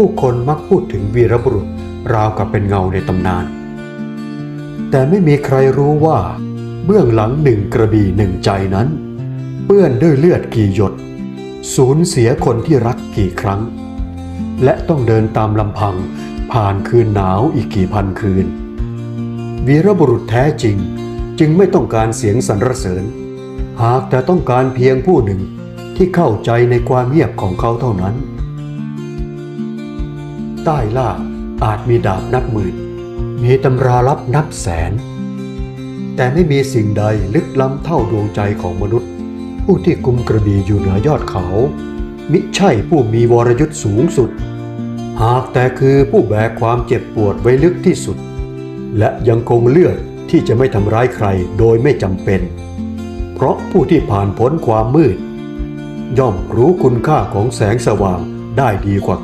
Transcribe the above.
ผู้คนมักพูดถึงวีรบุรุษราวกับเป็นเงาในตำนาน แต่ไม่มีใครรู้ว่า เบื้องหลังหนึ่งกระบี่หนึ่งใจนั้น เปื้อนด้วยเลือดกี่หยด สูญเสียคนที่รักกี่ครั้ง และต้องเดินตามลำพังผ่านคืนหนาวอีกกี่พันคืน วีรบุรุษแท้จริงจึงไม่ต้องการเสียงสรรเสริญ หากแต่ต้องการเพียงผู้หนึ่งที่เข้าใจในความเงียบของเขาเท่านั้น ใต้ล่า อาจมีดาบนับหมื่น มีตำราลับนับแสน แต่ไม่มีสิ่งใดลึกล้ำเท่าดวงใจของมนุษย์ ผู้ที่กุมกระบี่อยู่เหนือยอดเขา มิใช่ผู้มีวรยุทธ์สูงสุด หากแต่คือผู้แบกความเจ็บปวดไว้ลึกที่สุด และยังคงเลือกที่จะไม่ทำร้ายใครโดยไม่จำเป็น เพราะผู้ที่ผ่านพ้นความมืด ย่อมรู้คุณค่าของแสงสว่างได้ดีกว่า